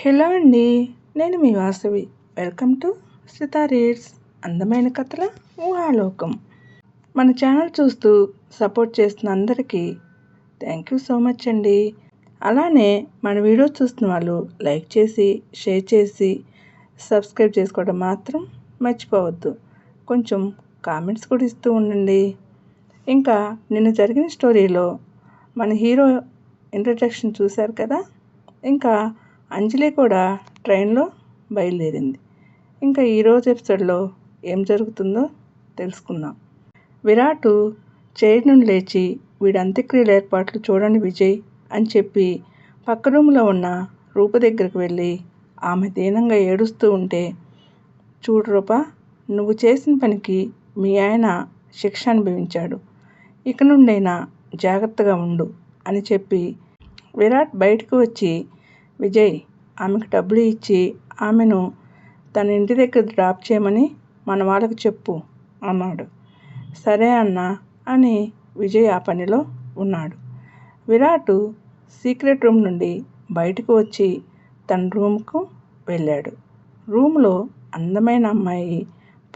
Hello అండి నేను మీ Vasavi. Welcome to Seetha reads అందమైన కథల ఊహాలోకం. మన ఛానల్ చూస్తూ సపోర్ట్ చేస్తున్న అందరికీ థ్యాంక్ యూ సో మచ్ అండి. అలానే మన వీడియో చూస్తున్న వాళ్ళు లైక్ చేసి షేర్ చేసి సబ్స్క్రైబ్ చేసుకోవడం మాత్రం మర్చిపోవద్దు. కొంచెం కామెంట్స్ కూడా ఇస్తూ ఉండండి. ఇంకా నిన్న జరిగిన స్టోరీలో మన హీరో ఇంట్రడక్షన్ చూశారు కదా? ఇంకా అంజలి కూడా ట్రైన్లో బయలుదేరింది. ఇంకా ఈరోజు ఎపిసోడ్లో ఏం జరుగుతుందో తెలుసుకుందాం. విరాట్ చైర్ నుండి లేచి వీడి అంత్యక్రియల ఏర్పాట్లు చూడండి విజయ్ అని చెప్పి పక్క రూమ్లో ఉన్న రూప దగ్గరికి వెళ్ళి ఆమె దీనంగా ఏడుస్తూ ఉంటే చూడు రూప నువ్వు చేసిన పనికి మీ ఆయన శిక్ష అనుభవించాడు. ఇక నుండైనా జాగ్రత్తగా ఉండు అని చెప్పి విరాట్ బయటకు వచ్చి విజయ్ ఆమెకు డబ్బులు ఇచ్చి ఆమెను తన ఇంటి దగ్గర డ్రాప్ చేయమని మన వాళ్ళకి చెప్పు అన్నాడు. సరే అన్న అని విజయ్ ఆ పనిలో ఉన్నాడు. విరాట్ సీక్రెట్ రూమ్ నుండి బయటకు వచ్చి తన రూమ్కు వెళ్ళాడు. రూమ్లో అందమైన అమ్మాయి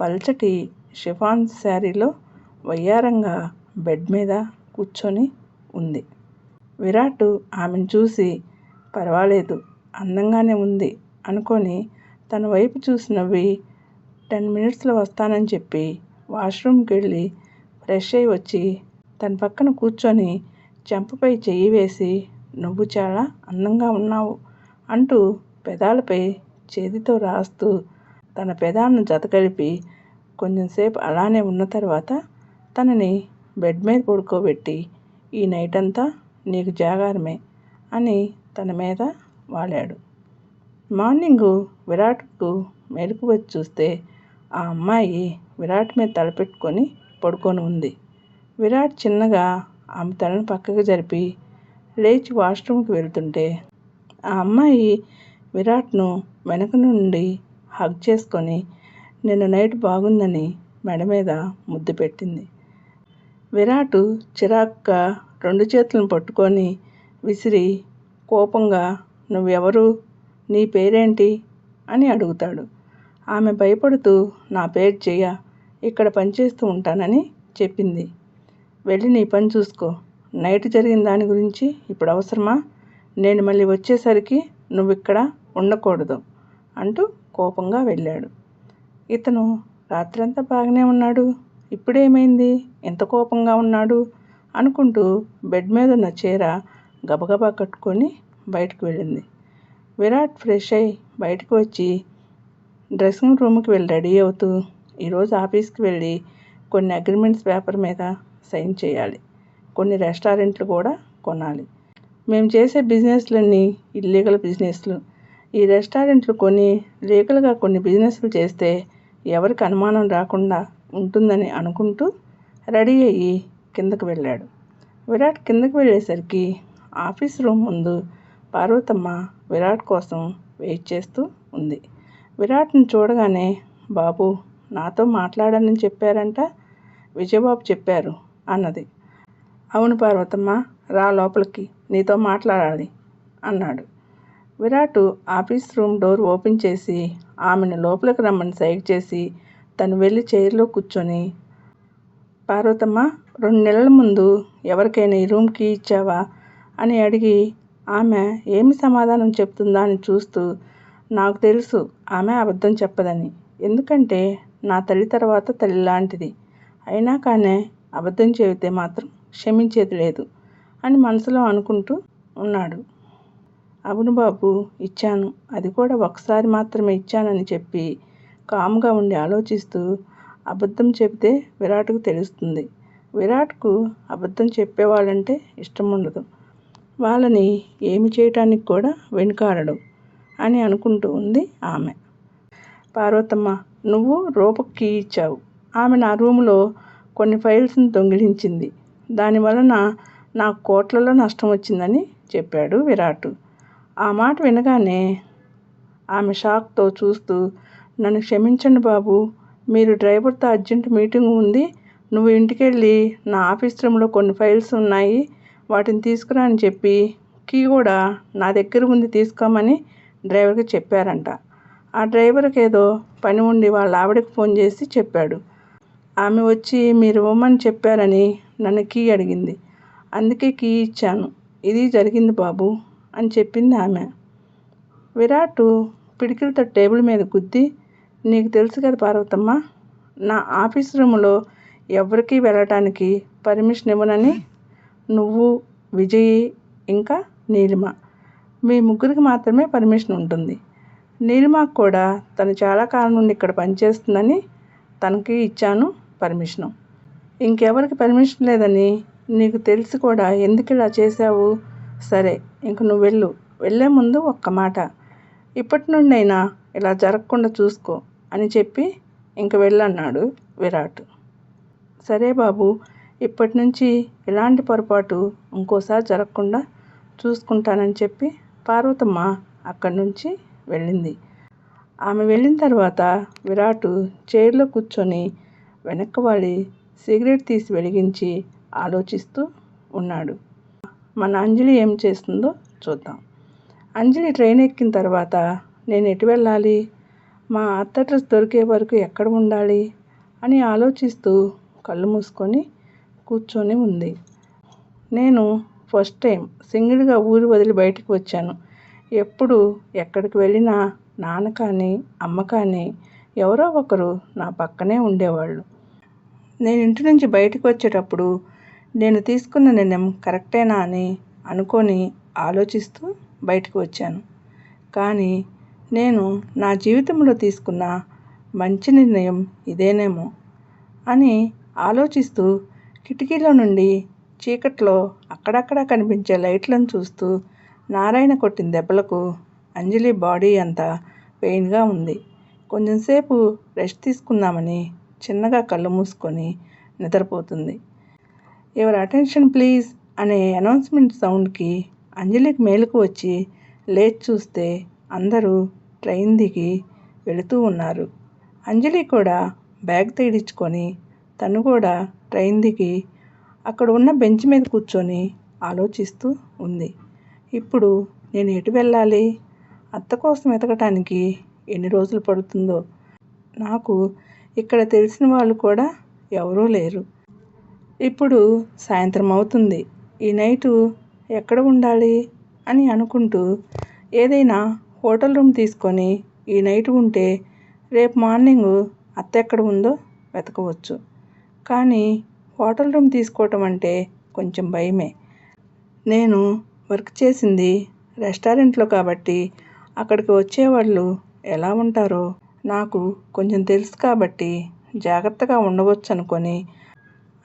పల్చటి షిఫాన్ శారీలో వయ్యారంగా బెడ్ మీద కూర్చొని ఉంది. విరాట్ ఆమెను చూసి పర్వాలేదు అందంగానే ఉంది అనుకొని తన వైపు చూసి నవ్వి టెన్ మినిట్స్లో వస్తానని చెప్పి వాష్రూమ్కి వెళ్ళి ఫ్రెష్ అయ్యి వచ్చి తన పక్కన కూర్చొని చెంపపై చెయ్యి వేసి నువ్వు చాలా అందంగా ఉన్నావు అంటూ పెదాలపై చేతితో రాస్తూ తన పెదాలను జతకలిపి కొంచెంసేపు అలానే ఉన్న తర్వాత తనని బెడ్ మీద పడుకోబెట్టి ఈ నైట్ అంతా నీకు జాగారమే అని తన మీద వాలాడు. మార్నింగు విరాట్కు మెలకు వచ్చి చూస్తే ఆ అమ్మాయి విరాట్ మీద తలపెట్టుకొని పడుకొని ఉంది. విరాట్ చిన్నగా ఆమె తలను పక్కకు జరిపి లేచి వాష్రూమ్కి వెళ్తుంటే ఆ అమ్మాయి విరాట్ను వెనక నుండి హగ్ చేసుకొని నిన్న నైట్ బాగుందని మెడ మీద ముద్దు పెట్టింది. విరాట్ చిరాక్గా రెండు చేతులను పట్టుకొని విసిరి కోపంగా నువ్వెవరు? నీ పేరేంటి? అని అడుగుతాడు. ఆమె భయపడుతూ నా పేరు జయ. ఇక్కడ పనిచేస్తూ ఉంటానని చెప్పింది. వెళ్ళి నీ పని చూసుకో. నైట్ జరిగిన దాని గురించి ఇప్పుడు అవసరమా? నేను మళ్ళీ వచ్చేసరికి నువ్వు ఇక్కడ ఉండకూడదు అంటూ కోపంగా వెళ్ళాడు. ఇతను రాత్రంతా బాగానే ఉన్నాడు. ఇప్పుడేమైంది? ఎంత కోపంగా ఉన్నాడు? అనుకుంటూ బెడ్ మీద ఉన్న చీర గబగబా కట్టుకొని బయటకు వెళ్ళింది. విరాట్ ఫ్రెష్ అయి బయటకు వచ్చి డ్రెస్సింగ్ రూమ్కి వెళ్ళి రెడీ అవుతూ ఈరోజు ఆఫీస్కి వెళ్ళి కొన్ని అగ్రిమెంట్స్ పేపర్ మీద సైన్ చేయాలి. కొన్ని రెస్టారెంట్లు కూడా కొనాలి. మేము చేసే బిజినెస్లన్నీ ఇల్లీగల్ బిజినెస్లు. ఈ రెస్టారెంట్లు కొన్ని లీగల్గా కొన్ని బిజినెస్లు చేస్తే ఎవరికి అనుమానం రాకుండా ఉంటుందని అనుకుంటూ రెడీ అయ్యి కిందకు వెళ్ళాడు. విరాట్ కిందకి వెళ్ళేసరికి ఆఫీస్ రూమ్ ముందు పార్వతమ్మ విరాట్ కోసం వెయిట్ చేస్తూ ఉంది. విరాట్ని చూడగానే బాబు నాతో మాట్లాడని చెప్పారంట? విజయబాబు చెప్పారు అన్నది. అవును పార్వతమ్మ రా లోపలికి నీతో మాట్లాడాలి అన్నాడు. Virat office room door open చేసి ఆమెను లోపలికి రమ్మని సైక్ చేసి తను వెళ్ళి చైర్లో కూర్చొని పార్వతమ్మ రెండు నెలల ముందు ఎవరికైనా ఈ రూమ్ కీ ఇచ్చావా? అని అడిగి ఆమె ఏమి సమాధానం చెప్తుందా అని చూస్తూ నాకు తెలుసు ఆమె అబద్ధం చెప్పదని. ఎందుకంటే నా తల్లి తర్వాత తల్లి లాంటిది. అయినా కానీ అబద్ధం చెబితే మాత్రం క్షమించేది లేదు అని మనసులో అనుకుంటూ ఉన్నాడు. అవును బాబు ఇచ్చాను. అది కూడా ఒకసారి మాత్రమే ఇచ్చానని చెప్పి కామ్గా ఉండి ఆలోచిస్తూ అబద్ధం చెబితే విరాట్కు తెలుస్తుంది. విరాట్కు అబద్ధం చెప్పేవాళ్ళంటే ఇష్టం ఉండదు వాళ్ళని ఏమి చేయటానికి కూడా వెనుకాడడు అని అనుకుంటూ ఉంది ఆమె. పార్వతమ్మ నువ్వు రూపకి ఇచ్చావు. ఆమె నా రూములో కొన్ని ఫైల్స్ని దొంగిలించింది. దానివలన నాకు కోట్లలో నష్టం వచ్చిందని చెప్పాడు విరాట్. ఆ మాట వినగానే ఆమె షాక్తో చూస్తూ నన్ను క్షమించండి బాబు మీరు డ్రైవర్తో అర్జెంట్ మీటింగ్ ఉంది. నువ్వు ఇంటికెళ్ళి నా ఆఫీస్ రూమ్లో కొన్ని ఫైల్స్ ఉన్నాయి. వాటిని తీసుకురా అని చెప్పి కీ కూడా నా దగ్గర ఉంది తీసుకోమని డ్రైవర్కి చెప్పారంట. ఆ డ్రైవర్కి ఏదో పని ఉండి వాళ్ళ ఆవిడకి ఫోన్ చేసి చెప్పాడు. ఆమె వచ్చి మీరు ఇవ్వమని చెప్పారని నన్ను కీ అడిగింది. అందుకే కీ ఇచ్చాను. ఇది జరిగింది బాబు అని చెప్పింది ఆమె. విరాట్ పిడికిలతో టేబుల్ మీద గుద్ది నీకు తెలుసు కదా పార్వతమ్మ నా ఆఫీస్ రూమ్లో ఎవరికీ వెళ్ళటానికి పర్మిషన్ ఇవ్వనని నువ్వు విజయ్ ఇంకా నీలిమ. మీ ముగ్గురికి మాత్రమే పర్మిషన్ ఉంటుంది. నీలిమకు కూడా తను చాలా కాలం నుండి ఇక్కడ పనిచేస్తుందని తనకి ఇచ్చాను పర్మిషను. ఇంకెవరికి పర్మిషన్ లేదని నీకు తెలిసి కూడా ఎందుకు ఇలా చేసావు సరే ఇంక నువ్వు వెళ్ళు. వెళ్ళే ముందు ఒక్క మాట. ఇప్పటి నుండైనా ఇలా జరగకుండా చూసుకో అని చెప్పి ఇంక వెళ్ళన్నాడు విరాట్. సరే బాబు ఇప్పటి నుంచి ఇలాంటి పొరపాటు ఇంకోసారి జరగకుండా చూసుకుంటానని చెప్పి పార్వతమ్మ అక్కడి నుంచి వెళ్ళింది. ఆమె వెళ్ళిన తర్వాత విరాట్ చైర్లో కూర్చొని వెనక్కి వాలి సిగరెట్ తీసి వెలిగించి ఆలోచిస్తూ ఉన్నాడు. మన అంజలి ఏం చేస్తుందో చూద్దాం. అంజలి ట్రైన్ ఎక్కిన తర్వాత నేను ఎటు వెళ్ళాలి? మా అత్త డ్రెస్ దొరికే వరకు ఎక్కడ ఉండాలి? అని ఆలోచిస్తూ కళ్ళు మూసుకొని కూర్చొని ఉంది. నేను ఫస్ట్ టైం సింగిల్గా ఊరు వదిలి బయటకు వచ్చాను. ఎప్పుడు ఎక్కడికి వెళ్ళినా నాన్న కానీ అమ్మ కానీ ఎవరో ఒకరు నా పక్కనే ఉండేవాళ్ళు. నేను ఇంటి నుంచి బయటకు వచ్చేటప్పుడు నేను తీసుకున్న నిర్ణయం కరెక్టేనా అని అనుకొని ఆలోచిస్తూ బయటకు వచ్చాను. కానీ నేను నా జీవితంలో తీసుకున్న మంచి నిర్ణయం ఇదేనేమో అని ఆలోచిస్తూ కిటికీలో నుండి చీకట్లో అక్కడక్కడ కనిపించే లైట్లను చూస్తూ నారాయణ కొట్టిన దెబ్బలకు అంజలి బాడీ అంతా పెయిన్గా ఉంది. కొంచెంసేపు రెస్ట్ తీసుకుందామని చిన్నగా కళ్ళు మూసుకొని నిద్రపోతుంది. ఎవరి అటెన్షన్ ప్లీజ్ అనే అనౌన్స్మెంట్ సౌండ్కి అంజలికి మేలుకు వచ్చి లేచి చూస్తే అందరూ ట్రైన్ దిగి వెళుతూ ఉన్నారు. అంజలి కూడా బ్యాగ్ తగిడించుకొని తను కూడా ట్రైన్ దిగి అక్కడ ఉన్న బెంచ్ మీద కూర్చొని ఆలోచిస్తూ ఉంది. ఇప్పుడు నేను ఎటు వెళ్ళాలి? అత్త కోసం వెతకటానికి ఎన్ని రోజులు పడుతుందో? నాకు ఇక్కడ తెలిసిన వాళ్ళు కూడా ఎవరూ లేరు. ఇప్పుడు సాయంత్రం అవుతుంది. ఈ నైటు ఎక్కడ ఉండాలి? అని అనుకుంటూ ఏదైనా హోటల్ రూమ్ తీసుకొని ఈ నైట్ ఉంటే రేపు మార్నింగ్ అత్త ఎక్కడ ఉందో వెతకవచ్చు. కానీ హోటల్ రూమ్ తీసుకోవటం అంటే కొంచెం భయమే. నేను వర్క్ చేసింది రెస్టారెంట్లో కాబట్టి అక్కడికి వచ్చేవాళ్ళు ఎలా ఉంటారో నాకు కొంచెం తెలుసు కాబట్టి జాగ్రత్తగా ఉండవచ్చు అనుకొని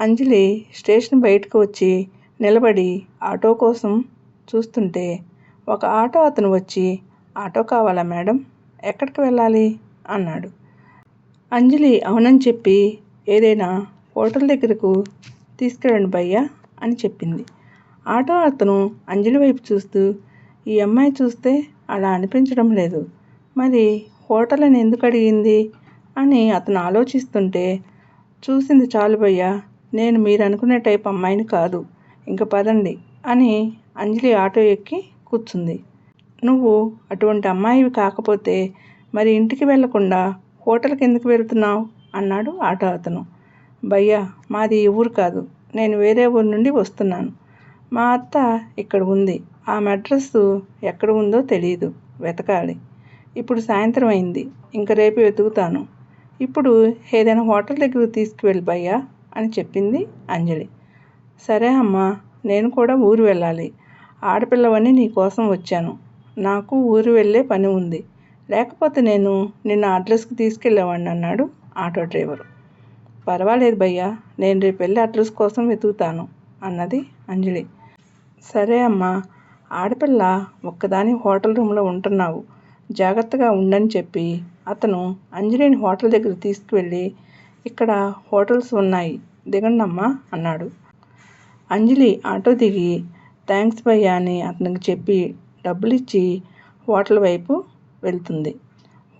అంజలి స్టేషన్ బయటకు వచ్చి నిలబడి ఆటో కోసం చూస్తుంటే ఒక ఆటో అతను వచ్చి ఆటో కావాలా మేడం? ఎక్కడికి వెళ్ళాలి? అన్నాడు. అంజలి అవునని చెప్పి ఏదైనా హోటల్ దగ్గరకు తీసుకెళ్ళండి భయ్యా అని చెప్పింది. ఆటో అతను అంజలి వైపు చూస్తూ ఈ అమ్మాయి చూస్తే అలా అనిపించడం లేదు. మరి హోటల్ అని ఎందుకు అడిగింది? అని అతను ఆలోచిస్తుంటే చూసింది చాలు భయ్యా నేను మీరు అనుకునే టైప్ అమ్మాయిని కాదు. ఇంక పదండి అని అంజలి ఆటో ఎక్కి కూర్చుంది. నువ్వు అటువంటి అమ్మాయివి కాకపోతే మరి ఇంటికి వెళ్ళకుండా హోటల్కి ఎందుకు వెళ్తున్నావు? అన్నాడు ఆటో అతను. భయ్యా మాది ఈ ఊరు కాదు. నేను వేరే ఊరు నుండి వస్తున్నాను. మా అత్త ఇక్కడ ఉంది. ఆమె అడ్రస్ ఎక్కడ ఉందో తెలియదు వెతకాలి. ఇప్పుడు సాయంత్రం అయింది. ఇంక రేపు వెతుకుతాను. ఇప్పుడు ఏదైనా హోటల్ దగ్గరకు తీసుకువెళ్ళి భయ్యా అని చెప్పింది అంజలి. సరే అమ్మా నేను కూడా ఊరు వెళ్ళాలి. ఆడపిల్లవని నీ కోసం వచ్చాను. నాకు ఊరు వెళ్ళే పని ఉంది. లేకపోతే నేను నిన్న అడ్రస్కి తీసుకెళ్ళేవాడిని అన్నాడు ఆటో డ్రైవరు. పర్వాలేదు భయ్యా నేను రేపు వెళ్ళి అడ్రస్ కోసం వెతుకుతాను అన్నది అంజలి. సరే అమ్మా ఆడపిల్ల ఒక్కదాని హోటల్ రూమ్లో ఉంటున్నావు జాగ్రత్తగా ఉండని చెప్పి అతను అంజలిని హోటల్ దగ్గర తీసుకువెళ్ళి ఇక్కడ హోటల్స్ ఉన్నాయి దిగండమ్మా అన్నాడు. అంజలి ఆటో దిగి థ్యాంక్స్ భయ్యా అని అతనికి చెప్పి డబ్బులు ఇచ్చి హోటల్ వైపు వెళ్తుంది.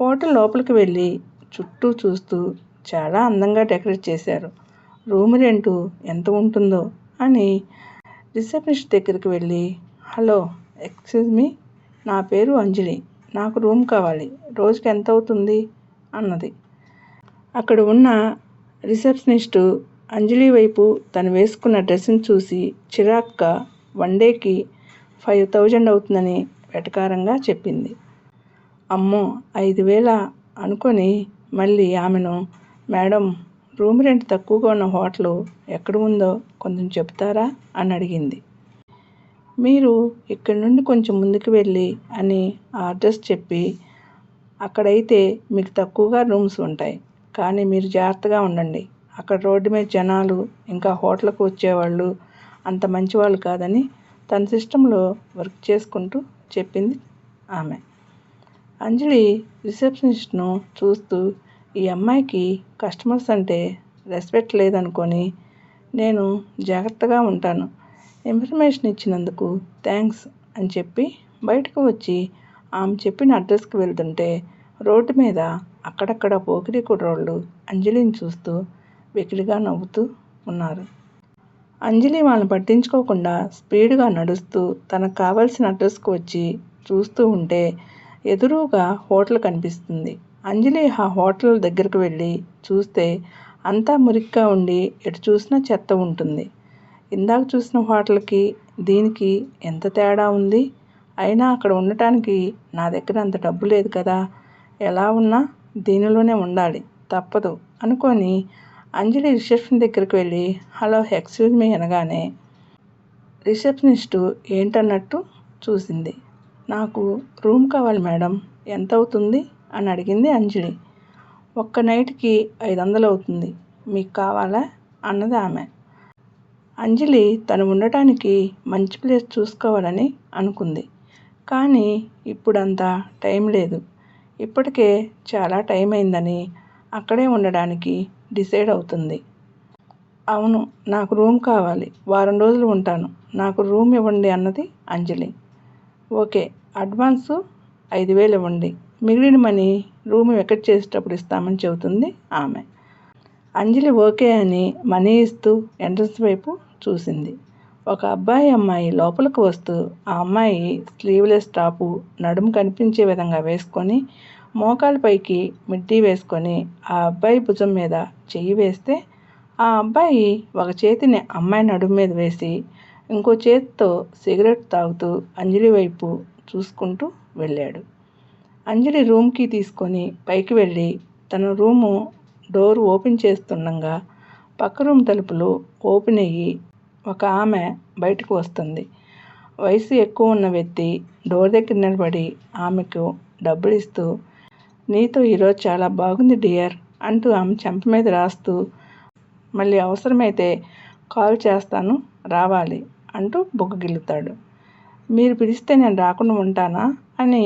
హోటల్ లోపలికి వెళ్ళి చుట్టూ చూస్తూ చాలా అందంగా డెకరేట్ చేశారు. రూమ్ రెంటు ఎంత ఉంటుందో అని రిసెప్షనిస్ట్ దగ్గరికి వెళ్ళి హలో ఎక్స్క్యూజ్ మీ నా పేరు అంజలి నాకు రూమ్ కావాలి రోజుకి ఎంత అవుతుంది? అన్నది. అక్కడ ఉన్న రిసెప్షనిస్టు అంజలి వైపు తను వేసుకున్న డ్రెస్సును చూసి చిరాక్గా వన్ డేకి ఫైవ్ థౌజండ్ అవుతుందని వెటకారంగా చెప్పింది. అమ్మో ఐదు వేల అనుకొని మళ్ళీ ఆమెను మేడం రూమ్ రెంట్ తక్కువగా ఉన్న హోటల్ ఎక్కడ ఉందో కొంచెం చెప్తారా? అని అడిగింది. మీరు ఇక్కడి నుండి కొంచెం ముందుకు వెళ్ళి అని ఆ అడ్రస్ చెప్పి అక్కడైతే మీకు తక్కువగా రూమ్స్ ఉంటాయి కానీ మీరు జాగ్రత్తగా ఉండండి. అక్కడ రోడ్డు మీద జనాలు ఇంకా హోటల్కు వచ్చేవాళ్ళు అంత మంచివాళ్ళు కాదని తన సిస్టంలో వర్క్ చేసుకుంటూ చెప్పింది ఆమె. అంజలి రిసెప్షనిస్ట్ను చూస్తూ ఈ అమ్మాయికి కస్టమర్స్ అంటే రెస్పెక్ట్ లేదనుకొని నేను జాగ్రత్తగా ఉంటాను. ఇన్ఫర్మేషన్ ఇచ్చినందుకు థ్యాంక్స్ అని చెప్పి బయటకు వచ్చి ఆమె చెప్పిన అడ్రస్కి వెళ్తుంటే రోడ్డు మీద అక్కడక్కడ పోకిరి కుర్రోళ్ళు అంజలిని చూస్తూ వెకిలిగా నవ్వుతూ ఉన్నారు. అంజలి వాళ్ళని పట్టించుకోకుండా స్పీడ్గా నడుస్తూ తనకు కావాల్సిన అడ్రస్కు వచ్చి చూస్తూ ఉంటే ఎదురుగా హోటల్ కనిపిస్తుంది. అంజలి ఆ హోటల్ దగ్గరకు వెళ్ళి చూస్తే అంతా మురికిగా ఉండి ఎటు చూసినా చెత్త ఉంటుంది. ఇందాక చూసిన హోటల్కి దీనికి ఎంత తేడా ఉంది? అయినా అక్కడ ఉండటానికి నా దగ్గర అంత డబ్బు లేదు కదా. ఎలా ఉన్నా దీనిలోనే ఉండాలి. తప్పదు అనుకొని అంజలి రిసెప్షన్ దగ్గరికి వెళ్ళి హలో ఎక్స్క్యూజ్ మీ అనగానే రిసెప్షనిస్టు ఏంటన్నట్టు చూసింది. నాకు రూమ్ కావాలి మేడం. ఎంత అవుతుంది అని అడిగింది అంజలి. ఒక్క నైట్కి ఐదు వందలు అవుతుంది. మీకు కావాలా? అన్నది ఆమె. అంజలి తను ఉండటానికి మంచి ప్లేస్ చూసుకోవాలని అనుకుంది. కానీ ఇప్పుడంత టైం లేదు. ఇప్పటికే చాలా టైం అయిందని అక్కడే ఉండడానికి డిసైడ్ అవుతుంది. అవును నాకు రూమ్ కావాలి. వారం రోజులు ఉంటాను. నాకు రూమ్ ఇవ్వండి అన్నది అంజలి. ఓకే అడ్వాన్సు ఐదు వేలు ఇవ్వండి. మిగిలిన మనీ రూమ్ వెకెట్ చేసేటప్పుడు ఇస్తామని చెబుతుంది ఆమె. అంజలి ఓకే అని మనీ ఇస్తూ ఎంట్రన్స్ వైపు చూసింది. ఒక అబ్బాయి అమ్మాయి లోపలికి వస్తూ ఆ అమ్మాయి స్లీవ్లెస్ టాపు నడుము కనిపించే విధంగా వేసుకొని మోకాలపైకి మిడ్డీ వేసుకొని ఆ అబ్బాయి భుజం మీద చెయ్యి వేస్తే ఆ అబ్బాయి ఒక చేతిని అమ్మాయి నడుము మీద వేసి ఇంకో చేతితో సిగరెట్ తాగుతూ అంజలి వైపు చూసుకుంటూ వెళ్ళాడు. అంజలి రూమ్కి తీసుకొని పైకి వెళ్ళి తన రూము డోర్ ఓపెన్ చేస్తుండగా పక్క రూమ్ తలుపులు ఓపెన్ అయ్యి ఒక ఆమె బయటకు వస్తుంది. వయసు ఎక్కువ ఉన్న వ్యక్తి డోర్ దగ్గర నిలబడి ఆమెకు డబ్బులు ఇస్తూ నీతో ఈరోజు చాలా బాగుంది డియర్ అంటూ ఆమె చెంప మీద రాస్తూ మళ్ళీ అవసరమైతే కాల్ చేస్తాను రావాలి అంటూ బుగ్గగిల్లుతాడు. మీరు పిలిస్తే నేను రాకుండా ఉంటానా అని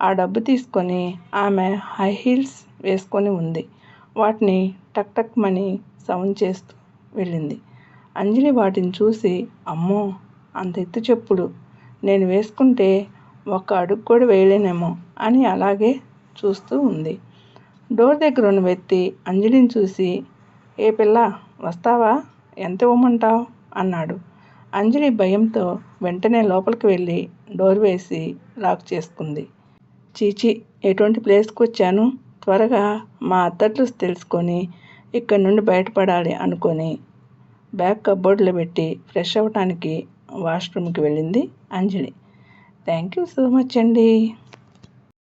ఆ డబ్బు తీసుకొని ఆమె హై హీల్స్ వేసుకొని ఉంది. వాటిని టక్ టక్ మని సౌండ్ చేస్తూ వెళ్ళింది. అంజలి వాటిని చూసి అమ్మో అంత ఎత్తు చెప్పుడు నేను వేసుకుంటే ఒక్క అడుగు కూడా వేయలేనేమో అని అలాగే చూస్తూ ఉంది. డోర్ దగ్గర ఉన్న వ్యక్తి అంజలిని చూసి ఏ పిల్ల వస్తావా? ఎంత ఇవ్వమంటావు? అన్నాడు. అంజలి భయంతో వెంటనే లోపలికి వెళ్ళి డోర్ వేసి లాక్ చేసుకుంది. చీచి ఎటువంటి ప్లేస్కి వచ్చాను త్వరగా మా అత్తట్లు తెలుసుకొని ఇక్కడ నుండి బయటపడాలి అనుకొని బ్యాగ్ కబోర్డ్లో పెట్టి ఫ్రెష్ అవ్వటానికి వాష్రూమ్కి వెళ్ళింది Anjali. Thank you so much అండి.